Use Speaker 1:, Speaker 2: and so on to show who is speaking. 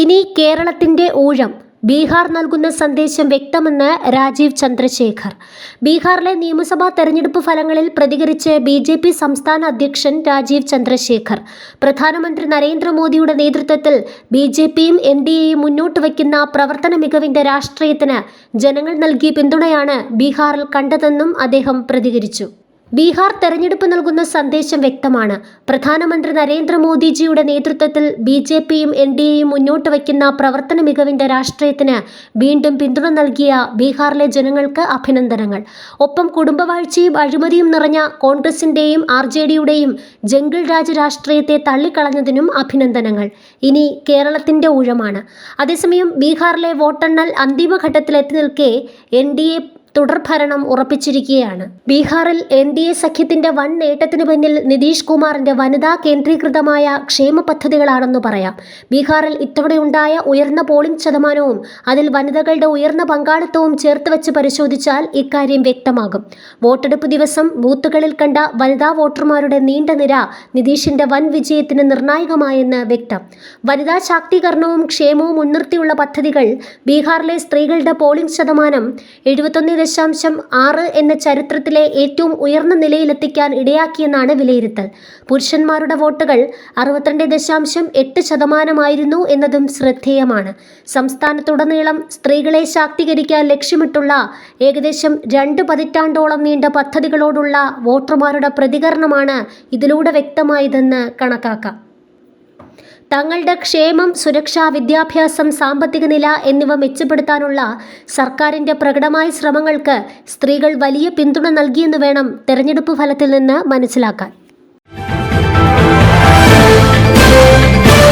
Speaker 1: ഇനി കേരളത്തിന്റെ ഊഴം. ബീഹാർ നൽകുന്ന സന്ദേശം വ്യക്തമെന്ന് രാജീവ് ചന്ദ്രശേഖർ. ബീഹാറിലെ നിയമസഭാ തെരഞ്ഞെടുപ്പ് ഫലങ്ങളിൽ പ്രതികരിച്ച് ബി ജെ പി സംസ്ഥാന അധ്യക്ഷൻ രാജീവ് ചന്ദ്രശേഖർ. പ്രധാനമന്ത്രി നരേന്ദ്രമോദിയുടെ നേതൃത്വത്തിൽ ബി ജെ പിയും എൻ ഡി എയും മുന്നോട്ട് വയ്ക്കുന്ന പ്രവർത്തന മികവിന്റെ രാഷ്ട്രീയത്തിന് ജനങ്ങൾ നൽകിയ പിന്തുണയാണ് ബീഹാറിൽ കണ്ടതെന്നും അദ്ദേഹം പ്രതികരിച്ചു. ബീഹാർ തെരഞ്ഞെടുപ്പ് നൽകുന്ന സന്ദേശം വ്യക്തമാണ്. പ്രധാനമന്ത്രി നരേന്ദ്രമോദിജിയുടെ നേതൃത്വത്തിൽ ബി ജെ പിയും എൻ ഡി എയും മുന്നോട്ട് വയ്ക്കുന്ന പ്രവർത്തന മികവിന്റെ രാഷ്ട്രീയത്തിന് വീണ്ടും പിന്തുണ നൽകിയ ബീഹാറിലെ ജനങ്ങൾക്ക് അഭിനന്ദനങ്ങൾ. ഒപ്പം കുടുംബവാഴ്ചയും അഴിമതിയും നിറഞ്ഞ കോൺഗ്രസിന്റെയും ആർ ജെ ഡിയുടെയും ജംഗിൾ രാജ് രാഷ്ട്രീയത്തെ തള്ളിക്കളഞ്ഞതിനും അഭിനന്ദനങ്ങൾ. ഇനി കേരളത്തിന്റെ ഊഴമാണ്. അതേസമയം ബീഹാറിലെ വോട്ടെണ്ണൽ അന്തിമഘട്ടത്തിലെത്തി നിൽക്കെ എൻ ഡി എ തുടർഭരണം ഉറപ്പിച്ചിരിക്കുകയാണ് ബീഹാറിൽ എൻ ഡി എ സഖ്യത്തിന്റെ വൻ നേട്ടത്തിന് പിന്നിൽ നിതീഷ് കുമാറിന്റെ വനിതാ കേന്ദ്രീകൃതമായ ക്ഷേമ പദ്ധതികളാണെന്ന് പറയാം. ബീഹാറിൽ ഇത്തവണയുണ്ടായ ഉയർന്ന പോളിംഗ് ശതമാനവും അതിൽ വനിതകളുടെ ഉയർന്ന പങ്കാളിത്തവും ചേർത്ത് വെച്ച് പരിശോധിച്ചാൽ ഇക്കാര്യം വ്യക്തമാകും. വോട്ടെടുപ്പ് ദിവസം ബൂത്തുകളിൽ കണ്ട വനിതാ വോട്ടർമാരുടെ നീണ്ട നിര നിതീഷിന്റെ വൻ വിജയത്തിന് നിർണായകമായെന്ന് വ്യക്തം. വനിതാ ശാക്തീകരണവും ക്ഷേമവും മുൻനിർത്തിയുള്ള പദ്ധതികൾ ബീഹാറിലെ സ്ത്രീകളുടെ പോളിംഗ് ശതമാനം എഴുപത്തൊന്ന് ദശാംശം ആറ് എന്ന ചരിത്രത്തിലെ ഏറ്റവും ഉയർന്ന നിലയിലെത്തിക്കാൻ ഇടയാക്കിയെന്നാണ് വിലയിരുത്തൽ. പുരുഷന്മാരുടെ വോട്ടുകൾ അറുപത്തിരണ്ട് ദശാംശം എട്ട് ശതമാനമായിരുന്നു എന്നതും ശ്രദ്ധേയമാണ്. സംസ്ഥാനത്തുടനീളം സ്ത്രീകളെ ശാക്തീകരിക്കാൻ ലക്ഷ്യമിട്ടുള്ള ഏകദേശം രണ്ട് പതിറ്റാണ്ടോളം നീണ്ട പദ്ധതികളോടുള്ള വോട്ടർമാരുടെ പ്രതികരണമാണ് ഇതിലൂടെ വ്യക്തമായതെന്ന് കണക്കാക്കാം. തങ്ങളുടെ ക്ഷേമം സുരക്ഷ വിദ്യാഭ്യാസം സാമ്പത്തിക നില എന്നിവ മെച്ചപ്പെടുത്താനുള്ള സർക്കാരിന്റെ പ്രകടമായ ശ്രമങ്ങൾക്ക് സ്ത്രീകൾ വലിയ പിന്തുണ നൽകിയെന്ന് വേണം തെരഞ്ഞെടുപ്പ് ഫലത്തിൽ നിന്ന് മനസ്സിലാക്കാൻ.